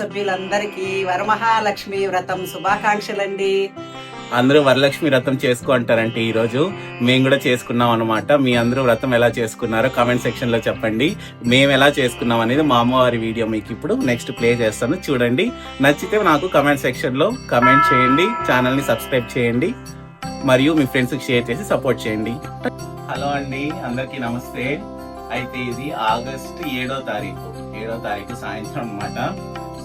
సభ్యులందరికీ వరమహాలక్ష్మి వ్రతం శుభాకాంక్షలండి. అందరూ వరలక్ష్మి వ్రతం చేసుకుంటారంటే ఈ రోజు మేము కూడా చేసుకున్నాం అనమాట మీ అందరూ వ్రతం ఎలా చేసుకున్నారో కామెంట్ సెక్షన్లో చెప్పండి. మేము ఎలా చేసుకున్నాం అనేది మా అమ్మవారి వీడియో మీకు ఇప్పుడు నెక్స్ట్ ప్లే చేస్తాను. చూడండి. నచ్చితే నాకు కామెంట్ సెక్షన్లో కామెంట్ చేయండి. ఛానల్ని సబ్స్క్రైబ్ చేయండి. మరియు మీ ఫ్రెండ్స్కి షేర్ చేసి సపోర్ట్ చేయండి. హలో అండి. అందరికీ నమస్తే. అయితే ఇది ఆగస్ట్ ఏడో తారీఖు. ఏడో తారీఖు సాయంత్రం అన్నమాట.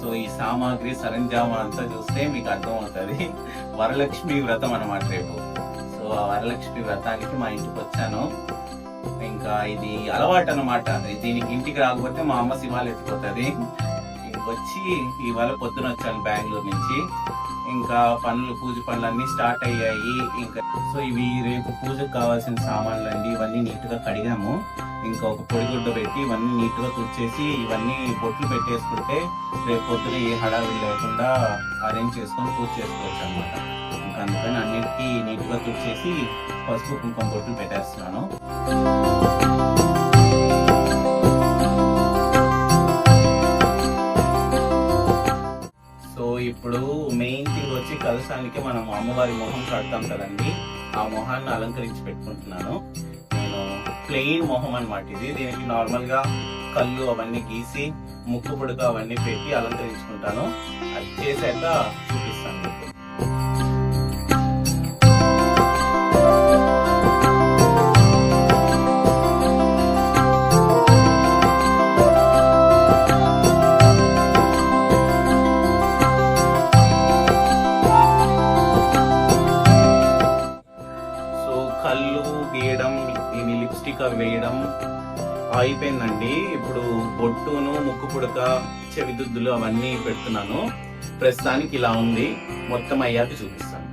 సో ఈ సామాగ్రి సరంజామా అంతా చూస్తే మీకు అర్థం అవుతుంది వరలక్ష్మి వ్రతం అన్నమాట రేపు. సో ఆ వరలక్ష్మి వ్రతానికి మా ఇంటికి వచ్చాను. ఇంకా ఇది అలవాటు అనమాట దీనికి ఇంటికి రాకపోతే మా అమ్మ శివాలు ఎత్తిపోతుంది. వచ్చి ఇవాళ పొద్దున వచ్చాను బెంగళూరు నుంచి. ఇంకా పనులు పూజ పనులు అన్ని స్టార్ట్ అయ్యాయి. ఇంకా సో ఇవి రేపు పూజకు కావాల్సిన సామాన్లు అండి ఇవన్నీ నీట్గా కడిగాము. ఇంకా ఒక పొడిగుడ్డ పెట్టి ఇవన్నీ నీట్గా తుడిచేసి ఇవన్నీ బొట్లు పెట్టేసుకుంటే రేపు పొద్దున ఏ హడావిడి లేకుండా అరేంజ్ చేసుకొని పూజ చేసుకోవచ్చు అనమాట ఇంకా అందుకని అన్నిటికీ నీట్గా తుడిచేసి పసుపు కుంకుమ బొట్లు పెట్టేస్తున్నాను. సో ఇప్పుడు మెయిన్ థింగ్ వచ్చి కలశానికి మనం అమ్మవారి మొహం కడతాం కదండి. ఆ మొహాన్ని అలంకరించి పెట్టుకుంటున్నాను. ప్లెయిన్ మొహం అన్నమాట ఇది. దీనికి నార్మల్గా కళ్ళు అవన్నీ గీసి ముక్కు పుడక అవన్నీ పెట్టి అలంకరించుకుంటాను. అది చేశాక చూపిస్తాను. అయిపోయిందండి. ఇప్పుడు బొట్టును ముక్కు పుడక చెవిదుద్దులు అవన్నీ పెడుతున్నాను. ప్రస్తుతానికి ఇలా ఉంది. మొత్తం అయ్యాక చూపిస్తాను.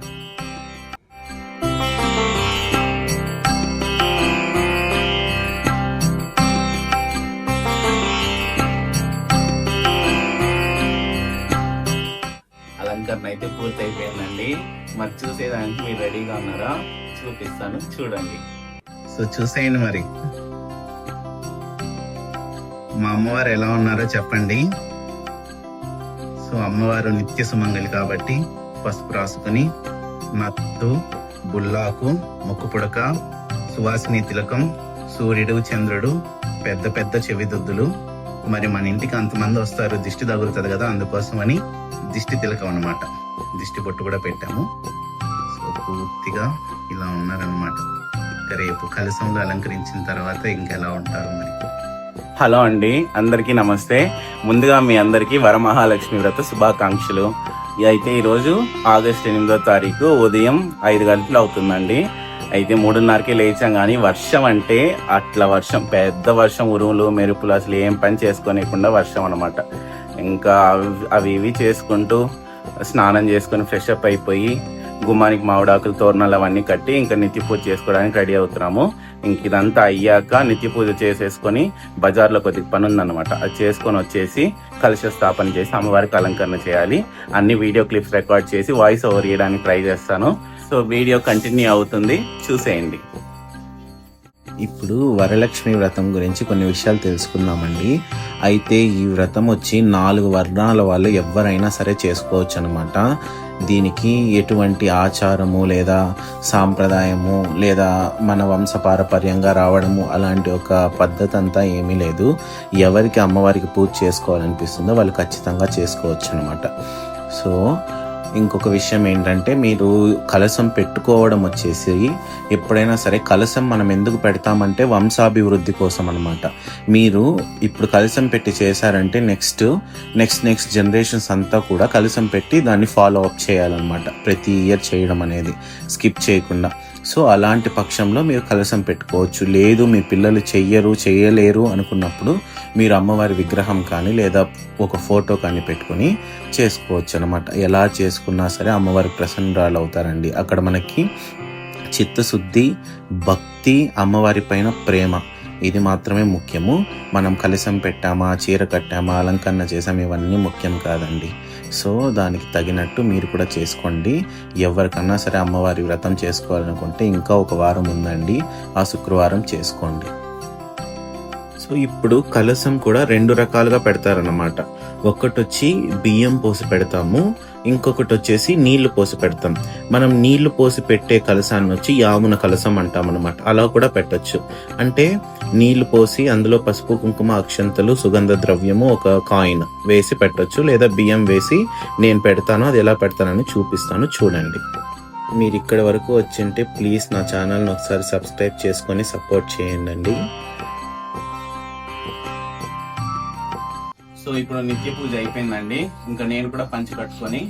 అలంకరణ అయితే పూర్తి అయిపోయిందండి మరి చూసేదానికి మీరు రెడీగా ఉన్నారా? చూపిస్తాను. చూడండి. సో చూసేయండి మరి. మా అమ్మవారు ఎలా ఉన్నారో చెప్పండి. సో అమ్మవారు నిత్య సుమంగలి కాబట్టి పసుపు రాసుకుని నత్తు బుల్లాకు ముక్కు పుడక సువాసిని తిలకం సూర్యుడు చంద్రుడు పెద్ద పెద్ద చెవిదొద్దులు మరి మన ఇంటికి అంతమంది వస్తారు దిష్టి తగులుతుంది కదా అందుకోసమని దిష్టి తిలకం అన్నమాట. దిష్టి బొట్టు కూడా పెట్టాము. సో పూర్తిగా ఇలా ఉన్నారనమాట ఇంకా రేపు కలసంలో అలంకరించిన తర్వాత ఇంకెలా ఉంటారు మరి? హలో అండి అందరికీ నమస్తే. ముందుగా మీ అందరికీ వరమహాలక్ష్మి వ్రత శుభాకాంక్షలు. అయితే ఈరోజు ఆగస్ట్ ఎనిమిదో తారీఖు ఉదయం ఐదు గంటలు అవుతుందండి. అయితే మూడున్నరకి లేచాం కానీ వర్షం అంటే అట్లా వర్షం పెద్ద వర్షం ఉరువులు మెరుపులు అసలు ఏం పని చేసుకోనికుండా వర్షం అనమాట ఇంకా అవి- అవి ఇవి చేసుకుంటూ స్నానం చేసుకొని ఫ్రెష్ అప్ అయిపోయి గుమ్మానికి మామిడాకులు తోరణాలు అవన్నీ కట్టి ఇంకా నిత్య పూజ చేసుకోవడానికి రెడీ అవుతున్నాము. ఇంక ఇదంతా అయ్యాక నిత్య పూజ చేసేసుకొని బజార్లో కొద్దిగా పని ఉందన్నమాట అది చేసుకొని వచ్చేసి కలుష స్థాపన చేసి అమ్మవారికి అలంకరణ చేయాలి. అన్ని వీడియో క్లిప్స్ రికార్డ్ చేసి వాయిస్ ఓవర్ ఇవ్వడానికి ట్రై చేస్తాను. సో వీడియో కంటిన్యూ అవుతుంది. చూసేయండి. ఇప్పుడు వరలక్ష్మి వ్రతం గురించి కొన్ని విషయాలు తెలుసుకుందామండి. అయితే ఈ వ్రతం వచ్చి నాలుగు వర్ణాల వాళ్ళు ఎవరైనా సరే చేసుకోవచ్చు అనమాట దీనికి ఎటువంటి ఆచారము లేదా సాంప్రదాయము లేదా మన వంశపారపర్యంగా రావడము అలాంటి ఒక పద్ధతి అంతా ఏమీ లేదు. ఎవరికి అమ్మవారికి పూజ చేసుకోవాలనిపిస్తుందో వాళ్ళు ఖచ్చితంగా చేసుకోవచ్చు అనమాట సో ఇంకొక విషయం ఏంటంటే మీరు కలసం పెట్టుకోవడం వచ్చేసి ఎప్పుడైనా సరే కలసం మనం ఎందుకు పెడతామంటే వంశాభివృద్ధి కోసం అనమాట మీరు ఇప్పుడు కలసం పెట్టి చేశారంటే నెక్స్ట్ నెక్స్ట్ నెక్స్ట్ జనరేషన్స్ అంతా కూడా కలసం పెట్టి దాన్ని ఫాలో అప్ చేయాలన్నమాట. ప్రతి ఇయర్ చేయడం అనేది స్కిప్ చేయకుండా. సో అలాంటి పక్షంలో మీరు కలసం పెట్టుకోవచ్చు. లేదు మీ పిల్లలు చెయ్యరు చేయలేరు అనుకున్నప్పుడు మీరు అమ్మవారి విగ్రహం కానీ లేదా ఒక ఫోటో కానీ పెట్టుకొని చేసుకోవచ్చు అనమాట ఎలా చేసుకున్నా సరే అమ్మవారి ప్రసన్నరాలు అవుతారండి. అక్కడ మనకి చిత్తశుద్ధి భక్తి అమ్మవారి పైన ప్రేమ. ఇది మాత్రమే ముఖ్యము. మనం కలసం పెట్టామా చీర కట్టామా అలంకరణ చేసామా ఇవన్నీ ముఖ్యం కాదండి. సో దానికి తగినట్టు మీరు కూడా చేసుకోండి. ఎవరికన్నా సరే అమ్మవారి వ్రతం చేసుకోవాలనుకుంటే ఇంకా ఒక వారం ఉందండి. ఆ శుక్రవారం చేసుకోండి. సో ఇప్పుడు కలసం కూడా రెండు రకాలుగా పెడతారన్నమాట. ఒకటి వచ్చి బియ్యం పోసి పెడతాము. ఇంకొకటి వచ్చేసి నీళ్ళు పోసి పెడతాం. మనం నీళ్ళు పోసి పెట్టే కలసాన్ని వచ్చి యామున కలసం అంటాం అనమాట అలా కూడా పెట్టచ్చు. అంటే నీళ్ళు పోసి అందులో పసుపు కుంకుమ అక్షంతలు సుగంధ ద్రవ్యము ఒక కాయిన్ వేసి పెట్టచ్చు. లేదా బియ్యం వేసి నేను పెడతాను అది ఎలా పెడతానని చూపిస్తాను. చూడండి. మీరు ఇక్కడ వరకు వచ్చింటే ప్లీజ్ నా ఛానల్ని ఒకసారి సబ్స్క్రైబ్ చేసుకొని సపోర్ట్ చేయండి. సో ఇప్పుడు నిత్య పూజ అయిపోయిందండి. ఇంకా నేను కూడా పంచి కట్టుకొని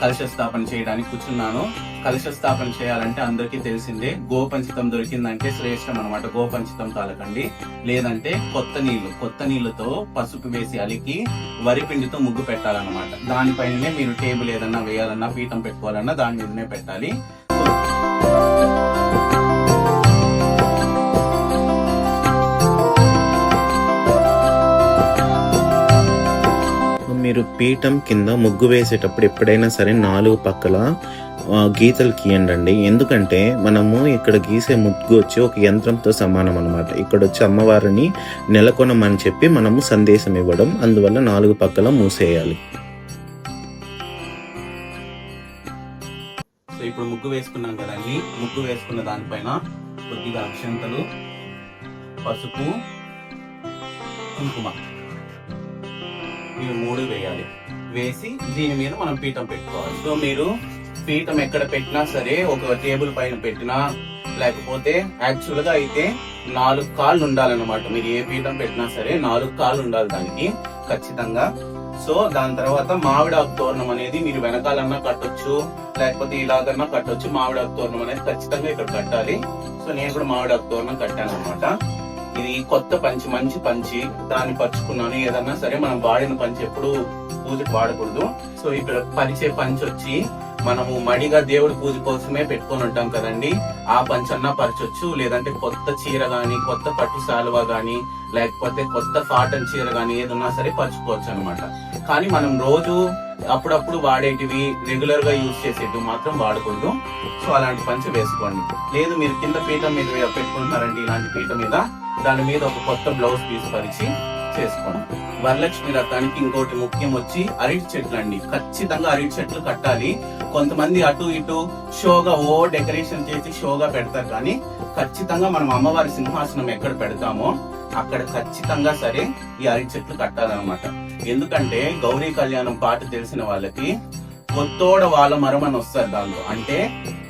కలశ స్థాపన చేయడానికి కూర్చున్నాను. కలశ స్థాపన చేయాలంటే అందరికీ తెలిసిందే గోపంచితం దొరికిందంటే శ్రేష్టం అనమాట గోపంచితం తాలకండి. లేదంటే కొత్త నీళ్ళు కొత్త నీళ్ళతో పసుపు వేసి అలికి వరి పిండితో ముగ్గు పెట్టాలన్నమాట. దానిపైననే మీరు టేబుల్ ఏదన్నా వేయాలన్నా పీఠం పెట్టుకోవాలన్నా దాని మీదనే పెట్టాలి. మీరు పీఠం కింద ముగ్గు వేసేటప్పుడు ఎప్పుడైనా సరే నాలుగు పక్కల గీతలు గీయండి ఎందుకంటే మనము ఇక్కడ గీసే ముగ్గు వచ్చి ఒక యంత్రంతో సమానం అనమాట ఇక్కడ వచ్చి అమ్మవారిని నెలకొనమని చెప్పి మనము సందేశం ఇవ్వడం అందువల్ల నాలుగు పక్కల మూసేయాలి. సో ఇప్పుడు ముగ్గు వేసుకున్నాం కదండి ముగ్గు వేసుకున్న దానిపైన కొద్దిగా అక్షంతలు పసుపు కుంకుమ. ఇవి మూడు వేయాలి. వేసి దీని మీద మనం పీఠం పెట్టుకోవాలి. సో మీరు పీఠం ఎక్కడ పెట్టినా సరే ఒక టేబుల్ పైన పెట్టినా లేకపోతే యాక్చువల్గా అయితే నాలుగు కాళ్ళు ఉండాలన్నమాట. మీరు ఏ పీఠం పెట్టినా సరే నాలుగు కాళ్ళు ఉండాలి దానికి ఖచ్చితంగా. సో దాని తర్వాత మామిడాకు తోరణం అనేది మీరు వెనకాలన్నా కట్టొచ్చు లేకపోతే ఇలాగన్నా కట్టొచ్చు. మామిడాకు తోరణం అనేది ఖచ్చితంగా ఇక్కడ కట్టాలి. సో నేను కూడా మామిడాకు తోరణం కట్టాను అనమాట ఇది కొత్త పంచి మంచి పంచి దాన్ని పరుచుకున్నాను. ఏదన్నా సరే మనం వాడిన పంచి ఎప్పుడు పూజకు వాడకూడదు. సో ఇక్కడ పరిచే పంచి వచ్చి మనము మడిగా దేవుడి పూజ కోసమే పెట్టుకొని ఉంటాం కదండి. ఆ పంచన్న పరచొచ్చు లేదంటే కొత్త చీర గాని కొత్త పట్టు శాలువా గాని లేకపోతే కొత్త కాటన్ చీర గాని ఏదన్నా సరే పరుచుకోవచ్చు అనమాట కానీ మనం రోజు అప్పుడప్పుడు వాడేటివి రెగ్యులర్గా యూజ్ చేసేటివి మాత్రం వాడకూడదు. సో అలాంటి పంచ వేసుకోండి. లేదు మీరు కింద పీఠం మీద పెట్టుకుంటున్నారండి ఇలాంటి పీఠం మీద దాని మీద ఒక కొత్త బ్లౌజ్ పీస్ పరిచి చేసుకోండి. వరలక్ష్మి రథానికి ఇంకోటి ముఖ్యం వచ్చి అరటి చెట్లు అండి ఖచ్చితంగా అరటి చెట్లు కట్టాలి. కొంతమంది అటు ఇటు షోగా ఓ డెకరేషన్ చేసి షోగా పెడతారు. కానీ ఖచ్చితంగా మనం అమ్మవారి సింహాసనం ఎక్కడ పెడతామో అక్కడ ఖచ్చితంగా సరే ఈ అరటి చెట్లు కట్టాలన్నమాట. ఎందుకంటే గౌరీ కళ్యాణం పాట తెలిసిన వాళ్ళకి కొత్తోడ వాళ్ళ మరమని వస్తారు దాంట్లో. అంటే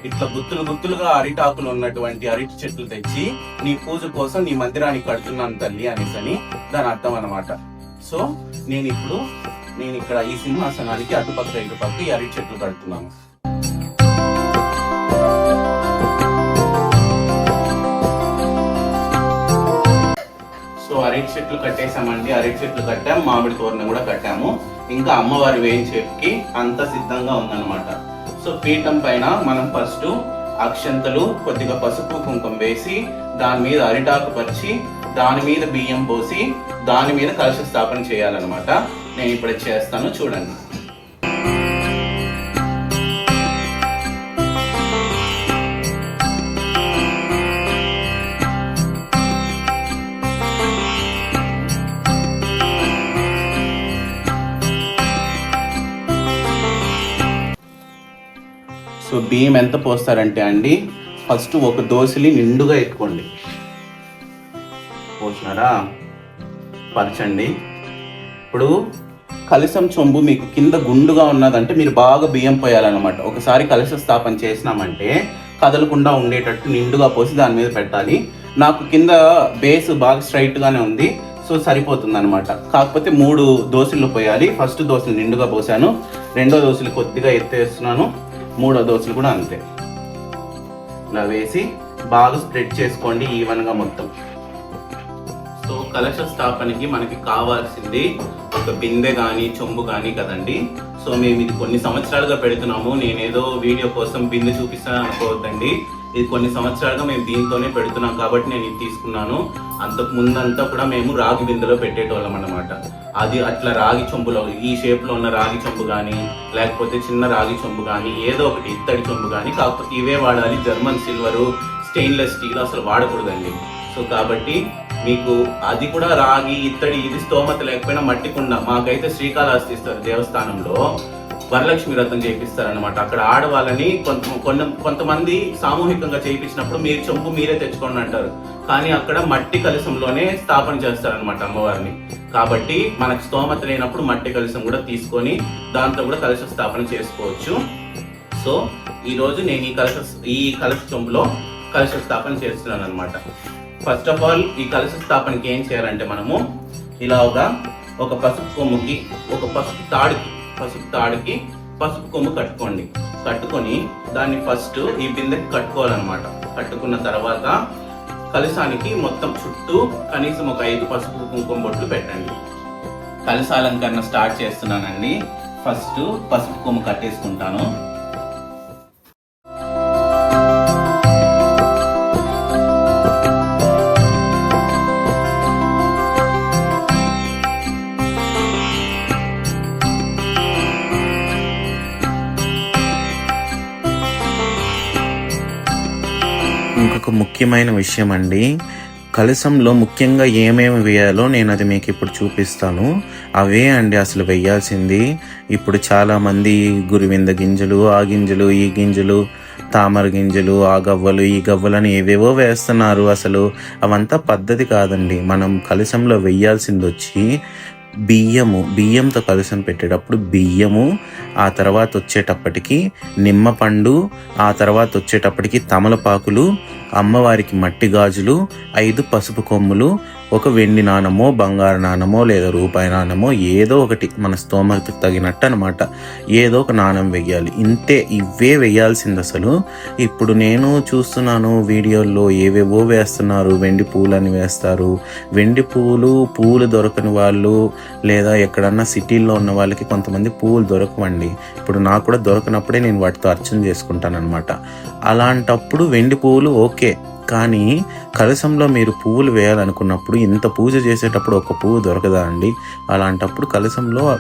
ఇట్లా గుత్తులు గుత్తులుగా అరిటాకులు ఉన్నటువంటి అరటి చెట్లు తెచ్చి నీ పూజ కోసం నీ మందిరానికి కడుతున్నాను తల్లి అనేసి అని దాని అర్థం అన్నమాట. సో నేను ఇప్పుడు నేను ఇక్కడ ఈ సింహాసనానికి అటుపక్క ఇటుపక్క ఈ అరటి చెట్లు కడుతున్నాను. సో అరటి చెట్లు కట్టేసామండి అరటి చెట్లు కట్టాము మామిడి తోరణం కూడా కట్టాము. ఇంకా అమ్మవారి వేయించేకి అంత సిద్ధంగా ఉందన్నమాట. సో పీఠం పైన మనం ఫస్ట్ అక్షంతలు కొద్దిగా పసుపు కుంకుమ వేసి దాని మీద అరిటాకు పరిచి దాని మీద బియ్యం పోసి దాని మీద కలశ స్థాపన చేయాలన్నమాట. నేను ఇప్పుడు చేస్తాను చూడండి. సో బియ్యం ఎంత పోస్తారంటే అండి ఫస్ట్ ఒక దోశని నిండుగా ఎత్తుకోండి. పోసినారా? పరచండి. ఇప్పుడు కలశం చొంబు మీకు కింద గుండుగా ఉన్నదంటే మీరు బాగా బియ్యం పోయాలన్నమాట. ఒకసారి కలశ స్థాపన చేసినామంటే కదలకుండా ఉండేటట్టు నిండుగా పోసి దాని మీద పెట్టాలి. నాకు కింద బేస్ బాగా స్ట్రైట్గానే ఉంది సో సరిపోతుంది అనమాట కాకపోతే మూడు దోశలు పోయాలి. ఫస్ట్ దోశలు నిండుగా పోసాను. రెండో దోశలు కొద్దిగా ఎత్తేస్తున్నాను. మూడో దోశలు కూడా అంతే. ఇలా వేసి బాగా స్ప్రెడ్ చేసుకోండి ఈవెన్గా మొత్తం. సో కలశ స్థాపనకి మనకి కావాల్సింది ఒక బిందె కానీ చెంబు కానీ కదండి. సో మేము ఇది కొన్ని సంవత్సరాలుగా పెడుతున్నాము. నేనేదో వీడియో కోసం బిందె చూపిస్తాను అనుకోవద్దండి. ఇది కొన్ని సంవత్సరాలుగా మేము దీంతోనే పెడుతున్నాం కాబట్టి నేను ఇది తీసుకున్నాను. అంతకు ముందంతా కూడా మేము రాగి బిందెలో పెట్టేటోళ్ళం అన్నమాట. అది అట్లా రాగి చెంబులో ఈ షేప్లో ఉన్న రాగి చెంబు కానీ లేకపోతే చిన్న రాగి చెంబు కానీ ఏదో ఒకటి ఇత్తడి చెంబు కానీ కాకపోతే ఇవే వాడాలి. జర్మన్ సిల్వరు స్టెయిన్లెస్ స్టీల్ అసలు వాడకూడదండి. సో కాబట్టి మీకు అది కూడా రాగి ఇత్తడి ఇది స్తోమత లేకపోయినా మట్టి కుండ మాకైతే శ్రీకాళహస్తి ఇస్తారు దేవస్థానంలో. వరలక్ష్మి వ్రతం చేపిస్తారనమాట అక్కడ ఆడవాళ్ళని కొంత కొంత కొంతమంది సామూహికంగా చేయించినప్పుడు మీరు చెంపు మీరే తెచ్చుకోండి అంటారు. కానీ అక్కడ మట్టి కలశంలోనే స్థాపన చేస్తారనమాట అమ్మవారిని. కాబట్టి మనకు స్తోమత లేనప్పుడు మట్టి కలశం కూడా తీసుకొని దాంతో కూడా కలశ స్థాపన చేసుకోవచ్చు. సో ఈ రోజు నేను ఈ కలశ ఈ కలశ చెంపులో కలశ స్థాపన చేస్తున్నాను అనమాట ఫస్ట్ ఆఫ్ ఆల్ ఈ కలశ స్థాపనకి ఏం చేయాలంటే మనము ఇలా ఒక ఒక పసుపు కొమ్ముకి ఒక పసుపు తాడుకి పసుపు తాడుకి పసుపు కొమ్ము కట్టుకోండి. కట్టుకొని దాన్ని ఫస్ట్ ఈ బిందెకి కట్టుకోవాలన్నమాట. కట్టుకున్న తర్వాత కలశానికి మొత్తం చుట్టూ కనీసం ఒక ఐదు పసుపు కుంకుమ బొట్లు పెట్టండి. కలశాలంకరణ స్టార్ట్ చేస్తున్నానండి. ఫస్ట్ పసుపు కొమ్ము కట్టేసుకుంటాను. ముఖ్యమైన విషయం అండి కలసంలో ముఖ్యంగా ఏమేమి వేయాలో నేను అది మీకు ఇప్పుడు చూపిస్తాను. అవే అండి అసలు వేయాల్సింది. ఇప్పుడు చాలామంది గురివింద గింజలు ఆ గింజలు ఈ గింజలు తామర గింజలు ఆ గవ్వలు ఈ గవ్వలని ఏవేవో వేస్తున్నారు అసలు. అవంతా పద్ధతి కాదండి. మనం కలసంలో వేయాల్సింది వచ్చి బియ్యము బియ్యంతో కలసం పెట్టేటప్పుడు బియ్యము ఆ తర్వాత వచ్చేటప్పటికి నిమ్మపండు ఆ తర్వాత వచ్చేటప్పటికి తమలపాకులు అమ్మవారికి మట్టి గాజులు ఐదు పసుపు కొమ్ములు ఒక వెండి నాణమో బంగారు నాణమో లేదా రూపాయి నాణమో ఏదో ఒకటి మన స్తోమకు తగినట్టు అనమాట ఏదో ఒక నాణం వెయ్యాలి. ఇంతే ఇవే వేయాల్సింది అసలు. ఇప్పుడు నేను చూస్తున్నాను వీడియోల్లో ఏవేవో వేస్తున్నారు. వెండి పూలని వేస్తారు. వెండి పూలు పూలు దొరకని వాళ్ళు లేదా ఎక్కడన్నా సిటీల్లో ఉన్న వాళ్ళకి కొంతమంది పూలు దొరకవండి. ఇప్పుడు నాకు కూడా దొరకనప్పుడే నేను వాటితో అర్చన చేసుకుంటాను అనమాట అలాంటప్పుడు వెండి పువ్వులు ఓకే. కానీ కలశంలో మీరు పువ్వులు వేయాలనుకున్నప్పుడు ఇంత పూజ చేసేటప్పుడు ఒక పువ్వు దొరకదా అండి? అలాంటప్పుడు కలశంలో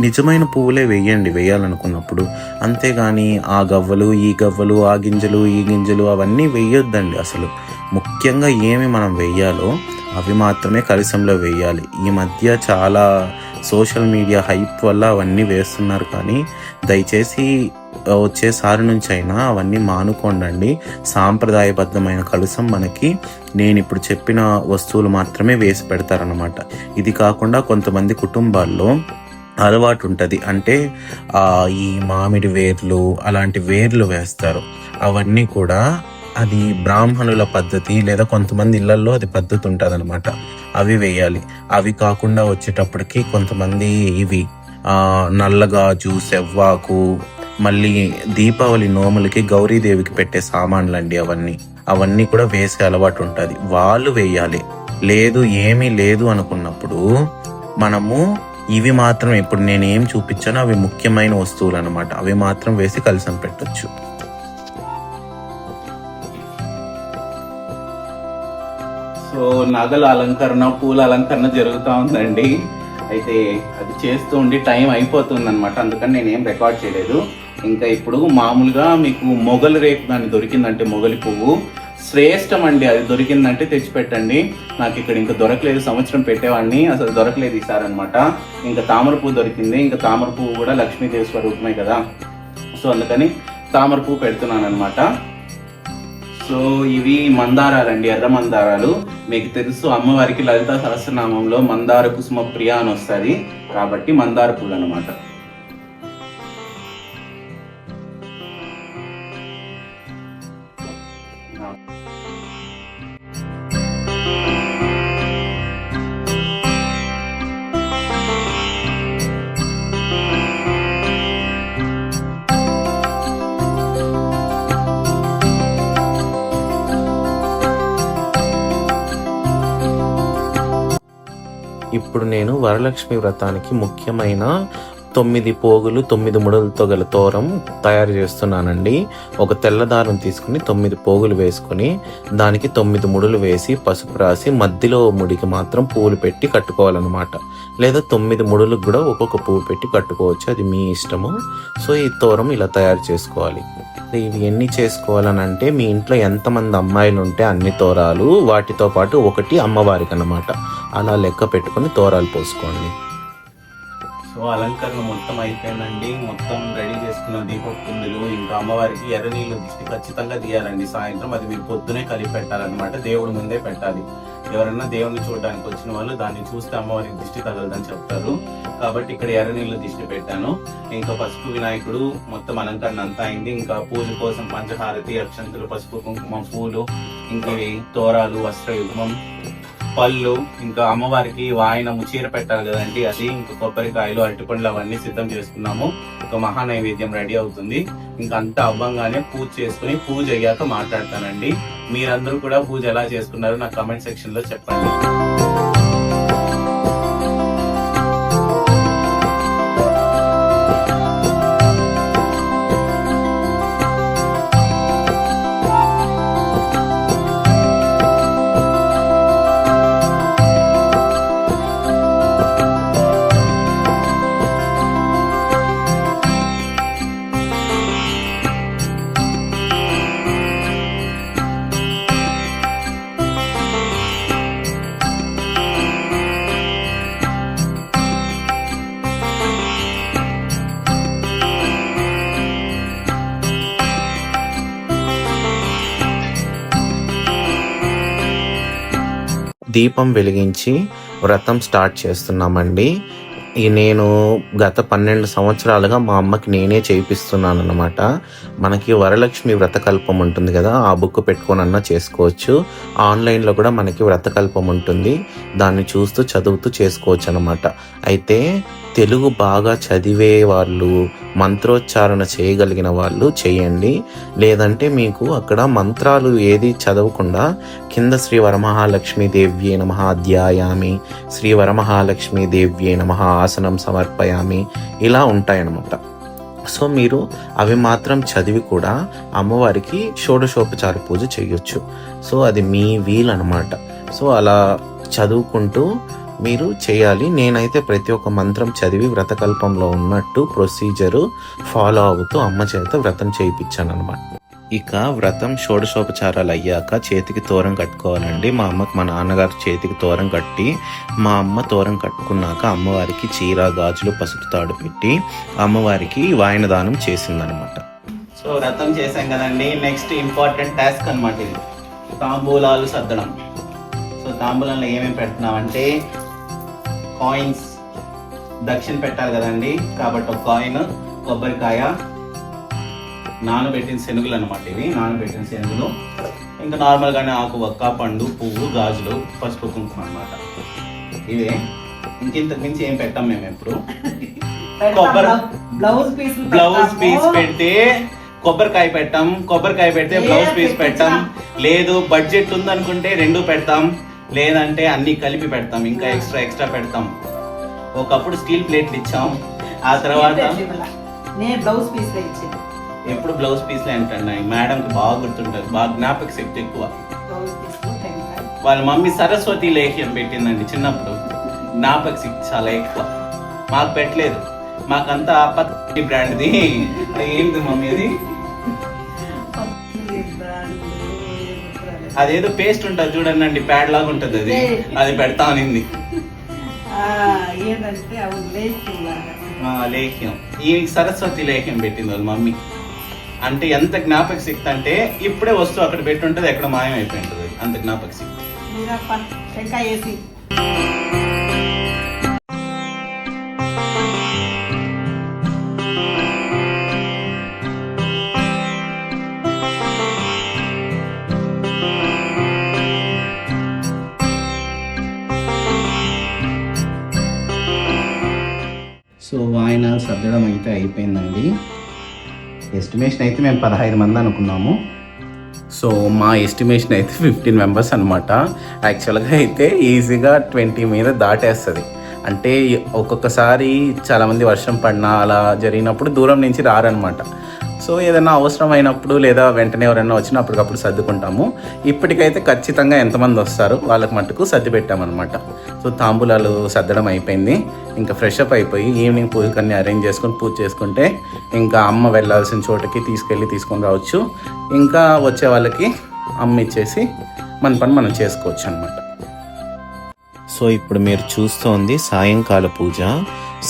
నిజమైన పువ్వులే వేయండి వేయాలనుకున్నప్పుడు. అంతేగాని ఆ గవ్వలు ఈ గవ్వలు ఆ గింజలు ఈ గింజలు అవన్నీ వేయొద్దండి అసలు. ముఖ్యంగా ఏమి మనం వేయాలో అవి మాత్రమే కలశంలో వేయాలి. ఈ మధ్య చాలా సోషల్ మీడియా హైప్ వల్ల అవన్నీ వేస్తున్నారు కానీ దయచేసి వచ్చేసారి నుంచి అయినా అవన్నీ మానుకోండి సాంప్రదాయబద్ధమైన కలుసం మనకి నేను ఇప్పుడు చెప్పిన వస్తువులు మాత్రమే వేసి పెడతారనమాట ఇది కాకుండా కొంతమంది కుటుంబాల్లో అలవాటు ఉంటుంది. అంటే ఈ మామిడి వేర్లు అలాంటి వేర్లు వేస్తారు. అవన్నీ కూడా అది బ్రాహ్మణుల పద్ధతి లేదా కొంతమంది ఇళ్ళలో అది పద్ధతి ఉంటుంది అనమాట అవి వేయాలి. అవి కాకుండా వచ్చేటప్పటికి కొంతమంది ఇవి నల్లగాజు సెవ్వాకు మళ్ళీ దీపావళి నోములకి గౌరీదేవికి పెట్టే సామాన్లు అండి అవన్నీ. అవన్నీ కూడా వేసే అలవాటు ఉంటుంది. వాళ్ళు వేయాలి. లేదు ఏమీ లేదు అనుకున్నప్పుడు మనము ఇవి మాత్రం ఇప్పుడు నేను ఏం చూపించానో అవి ముఖ్యమైన వస్తువులు అనమాట అవి మాత్రం వేసి కలిసం పెట్టొచ్చు. సో నగల అలంకరణ పూల అలంకరణ జరుగుతూ ఉందండి. అయితే అది చేస్తూ ఉండి టైం అయిపోతుంది అనమాట అందుకని నేనేం రికార్డ్ చేయలేదు. ఇంకా ఇప్పుడు మామూలుగా మీకు మొగలు రేపు దాన్ని దొరికిందంటే మొగలి పువ్వు. శ్రేష్టం అండి అది దొరికిందంటే తెచ్చిపెట్టండి. నాకు ఇక్కడ ఇంకా దొరకలేదు సంవత్సరం పెట్టేవాడిని అసలు దొరకలేదు ఈసారి అనమాట ఇంకా తామర పువ్వు దొరికింది ఇంకా తామర పువ్వు కూడా లక్ష్మీదేవి స్వరూపమే కదా. సో అందుకని తామర పువ్వు పెడుతున్నాను అనమాట సో ఇవి మందారాలండి ఎర్ర మందారాలు. మీకు తెలుసు అమ్మవారికి లలిత సహస్రనామంలో మందార కుసుమ ప్రియ అని వస్తుంది. కాబట్టి మందార పూలు అనమాట ఇప్పుడు నేను వరలక్ష్మి వ్రతానికి ముఖ్యమైన తొమ్మిది పోగులు తొమ్మిది ముడులతో గల తోరం తయారు చేస్తున్నానండి. ఒక తెల్ల దారం తీసుకుని తొమ్మిది పోగులు వేసుకొని దానికి తొమ్మిది ముడులు వేసి పసుపు రాసి మధ్యలో ముడికి మాత్రం పువ్వులు పెట్టి కట్టుకోవాలన్నమాట. లేదా తొమ్మిది ముడులకు కూడా ఒక్కొక్క పువ్వు పెట్టి కట్టుకోవచ్చు. అది మీ ఇష్టము. సో ఈ తోరం ఇలా తయారు చేసుకోవాలి. ఇవి ఎన్ని చేసుకోవాలనంటే మీ ఇంట్లో ఎంతమంది అమ్మాయిలు ఉంటే అన్ని తోరాలు వాటితో పాటు ఒకటి అమ్మవారికి అన్నమాట అలా లెక్క పెట్టుకొని తోరాలు పోసుకోండి. అలంకరణ మొత్తం అయిపోయిందండి. మొత్తం రెడీ చేసుకున్న దీపకుందులు ఇంకా అమ్మవారికి ఎర్ర నీళ్ళు దిష్టి ఖచ్చితంగా తీయాలండి. సాయంత్రం అది మీరు పొద్దునే కలిపి పెట్టాలన్నమాట. దేవుడి ముందే పెట్టాలి. ఎవరైనా దేవుడిని చూడడానికి వచ్చిన వాళ్ళు దాన్ని చూస్తే అమ్మవారికి దిష్టి తగలదని చెప్తారు. కాబట్టి ఇక్కడ ఎర్ర నీళ్ళు దిష్టి పెట్టాను. ఇంకా పసుపు వినాయకుడు మొత్తం అలంకరణ అంతా అయింది. ఇంకా పూజ కోసం పంచహారతి అక్షంతులు పసుపు కుంకుమ పూలు ఇంకా తోరాలు వస్త్ర వస్త్రయుగ్మం పళ్ళు ఇంకా అమ్మవారికి వాయన చీర పెట్టాలి కదండి అది ఇంకా కొబ్బరికాయలు అరటిపండ్లు అవన్నీ సిద్ధం చేసుకున్నాము. ఒక మహా నైవేద్యం రెడీ అవుతుంది. ఇంకా అంతా అవ్వంగానే పూజ చేసుకుని పూజ అయ్యాక మాట్లాడతానండి. మీరందరూ కూడా పూజ ఎలా చేసుకున్నారో నా కమెంట్ సెక్షన్లో చెప్పండి. దీపం వెలిగించి వ్రతం స్టార్ట్ చేస్తున్నామండి. ఈ నేను గత పన్నెండు సంవత్సరాలుగా మా అమ్మకి నేనే చేయిస్తున్నాను అనమాట మనకి వరలక్ష్మి వ్రతకల్పం ఉంటుంది కదా ఆ బుక్ పెట్టుకోనన్నా చేసుకోవచ్చు. ఆన్లైన్లో కూడా మనకి వ్రతకల్పం ఉంటుంది. దాన్ని చూస్తూ చదువుతూ చేసుకోవచ్చు అనమాట అయితే తెలుగు బాగా చదివే వాళ్ళు మంత్రోచ్చారణ చేయగలిగిన వాళ్ళు చేయండి. లేదంటే మీకు అక్కడ మంత్రాలు ఏది చదవకుండా కింద శ్రీ వరమహాలక్ష్మి దేవ్యే నమ అధ్యాయామి శ్రీ వరమహాలక్ష్మీ దేవ్యే నమ ఆసనం సమర్పయామి ఇలా ఉంటాయన్నమాట. సో మీరు అవి మాత్రం చదివి కూడా అమ్మవారికి షోడశోపచార పూజ చేయొచ్చు. సో అది మీ వీలన్నమాట. అనమాట సో అలా చదువుకుంటూ మీరు చేయాలి. నేనైతే ప్రతి ఒక్క మంత్రం చదివి వ్రతకల్పంలో ఉన్నట్టు ప్రొసీజరు ఫాలో అవుతూ అమ్మ చేత వ్రతం చేయించాను అనమాట ఇక వ్రతం షోడశోపచారాలు అయ్యాక చేతికి తోరం కట్టుకోవాలండి. మా అమ్మకి మా నాన్నగారు చేతికి తోరం కట్టి మా అమ్మ తోరం కట్టుకున్నాక అమ్మవారికి చీర గాజులు పసుపు తాడు పెట్టి అమ్మవారికి వాయనదానం చేసిందనమాట సో వ్రతం చేశాం కదండి. నెక్స్ట్ ఇంపార్టెంట్ టాస్క్ అనమాట ఇది. తాంబూలాలు సర్దడం. సో తాంబూలంలో ఏమేమి పెడుతున్నామంటే కాయిన్స్ దక్షిణ పెట్టాలి కదండి. కాబట్టి ఒక కాయిన్ కొబ్బరికాయ నానబెట్టిన శనుగులు అనమాట ఇవి. నానబెట్టిన శనుగులు. ఇంకా నార్మల్గానే ఆకు వక్క పండు పువ్వు గాజులు పసుపు కుంకుమ అనమాట ఇవే. ఇంకింతకు మించి ఏం పెట్టాం మేము ఎప్పుడు కొబ్బరి బ్లౌజ్ పీస్ బ్లౌజ్ పీస్ పెడితే కొబ్బరికాయ పెట్టాం. కొబ్బరికాయ పెడితే బ్లౌజ్ పీస్? పెట్టాం. లేదు బడ్జెట్ ఉందనుకుంటే రెండు పెడతాం. లేదంటే అన్ని కలిపి పెడతాం ఇంకా ఎక్స్ట్రా ఎక్స్ట్రా పెడతాం. ఒకప్పుడు స్టీల్ ప్లేట్లు ఇచ్చాం. ఆ తర్వాత నేను బ్లౌజ్ ఎప్పుడు బ్లౌజ్ పీస్లే అంటున్నాయి మేడంకి బాగా గుర్తుంటారు బాగా జ్ఞాపక శక్తి ఎక్కువ. వాళ్ళ మమ్మీ సరస్వతి లేఖ్యం పెట్టిందండి చిన్నప్పుడు. జ్ఞాపక శక్తి చాలా ఎక్కువ. మాకు పెట్టలేదు. మాకంతా పత్తి బ్రాండ్ది. ఏంటి మమ్మీ అది? అదేదో పేస్ట్ ఉంటుంది చూడండి ప్యాడ్ లాగా ఉంటుంది అది. అది పెడతా అనింది. లేఖ్యం ఈయనకి సరస్వతి లేఖ్యం పెట్టింది వాళ్ళ మమ్మీ. అంటే ఎంత జ్ఞాపక శక్తి అంటే ఇప్పుడే వస్తువు అక్కడ పెట్టి ఉంటుంది ఎక్కడ మాయం అయిపోయి ఉంటుంది. అంత జ్ఞాపక శక్తి. సో ఆయన సర్దడం అయితే అయిపోయిందండి. ఎస్టిమేషన్ అయితే మేము పదహైదు మంది అనుకున్నాము. సో మా ఎస్టిమేషన్ అయితే ఫిఫ్టీన్ మెంబర్స్ అనమాట యాక్చువల్గా అయితే ఈజీగా ట్వంటీ మీద దాటేస్తుంది. అంటే ఒక్కొక్కసారి చాలామంది వర్షం పడినా అలా జరిగినప్పుడు దూరం నుంచి రారనమాట సో ఏదైనా అవసరం అయినప్పుడు లేదా వెంటనే ఎవరైనా వచ్చినా అప్పటికప్పుడు సర్దుకుంటాము. ఇప్పటికైతే ఖచ్చితంగా ఎంతమంది వస్తారు వాళ్ళకి మట్టుకు సర్ది పెట్టామన్నమాట. సో తాంబూలాలు సర్దడం అయిపోయింది. ఇంకా ఫ్రెష్ అప్ అయిపోయి ఈవినింగ్ పూజకన్నీ అరేంజ్ చేసుకొని పూజ చేసుకుంటే ఇంకా అమ్మ వెళ్ళాల్సిన చోటకి తీసుకెళ్ళి తీసుకొని రావచ్చు. ఇంకా వచ్చే వాళ్ళకి అమ్మ ఇచ్చేసి మన పని మనం చేసుకోవచ్చు అనమాట సో ఇప్పుడు మీరు చూస్తోంది సాయంకాల పూజ.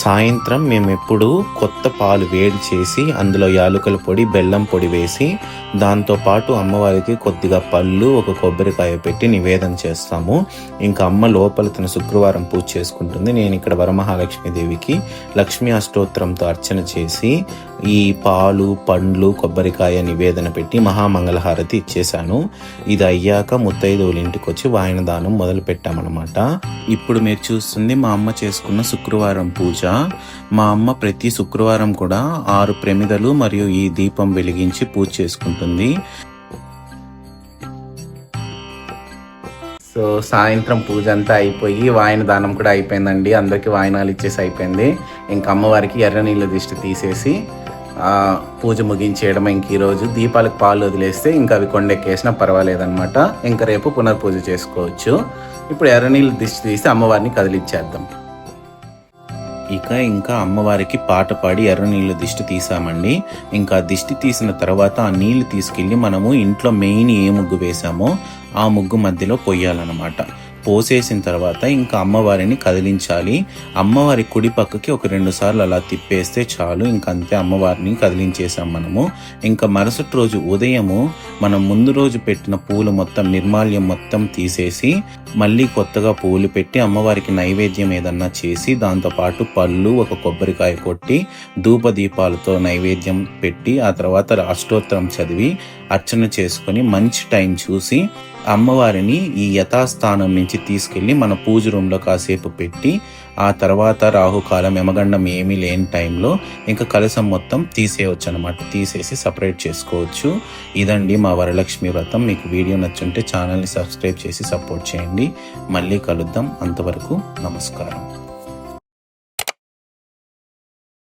సాయంత్రం మేము ఎప్పుడు కొత్త పాలు వేడి చేసి అందులో యాలకుల పొడి బెల్లం పొడి వేసి దాంతో పాటు అమ్మవారికి కొద్దిగా పళ్ళు ఒక కొబ్బరికాయ పెట్టి నివేదన చేస్తాము. ఇంకా అమ్మ లోపల తన శుక్రవారం పూజ చేసుకుంటుంది. నేను ఇక్కడ వరమహాలక్ష్మీదేవికి లక్ష్మీ అష్టోత్తరంతో అర్చన చేసి ఈ పాలు పండ్లు కొబ్బరికాయ నివేదన పెట్టి మహామంగళహారతి ఇచ్చేశాను. ఇది అయ్యాక ముత్తైదువుల ఇంటికి వచ్చి వాయన దానం మొదలు పెట్టామన్నమాట ఇప్పుడు మీరు చూస్తుంది మా అమ్మ చేసుకున్న శుక్రవారం పూజ. మా అమ్మ ప్రతి శుక్రవారం కూడా ఆరు ప్రమిదలు మరియు ఈ దీపం వెలిగించి పూజ చేసుకుంటుంది. సో సాయంత్రం పూజ అంతా అయిపోయి వాయన దానం కూడా అయిపోయిందండి. అందరికీ వాయనాలు ఇచ్చేసి అయిపోయింది. ఇంకా అమ్మవారికి ఎర్ర నీళ్ళ దిష్టి తీసేసి పూజ ముగించేయడం ఇంక ఈరోజు దీపాలకు పాలు వదిలేస్తే ఇంకా అవి కొండెక్కేసినా పర్వాలేదన్నమాట. ఇంకా రేపు పునర్పూజ చేసుకోవచ్చు. ఇప్పుడు ఎర్ర నీళ్ళ దిష్టి తీసి అమ్మవారిని కదిలిచ్చేద్దాం. ఇక ఇంకా అమ్మవారికి పాట పాడి ఎర్ర నీళ్ళు దిష్టి తీసామండి. ఇంకా దిష్టి తీసిన తర్వాత ఆ నీళ్ళు తీసుకెళ్ళి మనము ఇంట్లో మెయిన్ ఏ ముగ్గు వేసామో ఆ ముగ్గు మధ్యలో పొయ్యాలన్నమాట. పోసేసిన తర్వాత ఇంకా అమ్మవారిని కదిలించాలి. అమ్మవారి కుడి పక్కకి ఒక రెండు సార్లు అలా తిప్పేస్తే చాలు. ఇంకా అంతే అమ్మవారిని కదిలించేసాం మనము. ఇంకా మరుసటి రోజు ఉదయము మనం ముందు రోజు పెట్టిన పూలు మొత్తం నిర్మాల్యం మొత్తం తీసేసి మళ్ళీ కొత్తగా పూలు పెట్టి అమ్మవారికి నైవేద్యం ఏదన్నా చేసి దాంతోపాటు పళ్ళు ఒక కొబ్బరికాయ కొట్టి ధూప దీపాలతో నైవేద్యం పెట్టి ఆ తర్వాత అష్టోత్తరం చదివి అర్చన చేసుకొని మంచి టైం చూసి అమ్మవారిని ఈ యథాస్థానం నుంచి తీసుకెళ్ళి మన పూజ రూమ్లో కాసేపు పెట్టి ఆ తర్వాత రాహుకాలం యమగండం ఏమీ లేని టైంలో ఇంకా కలసం మొత్తం తీసేయవచ్చు అనమాట తీసేసి సపరేట్ చేసుకోవచ్చు. ఇదండి మా వరలక్ష్మి వ్రతం. మీకు వీడియో నచ్చుంటే ఛానల్ని సబ్స్క్రైబ్ చేసి సపోర్ట్ చేయండి. మళ్ళీ కలుద్దాం. అంతవరకు నమస్కారం.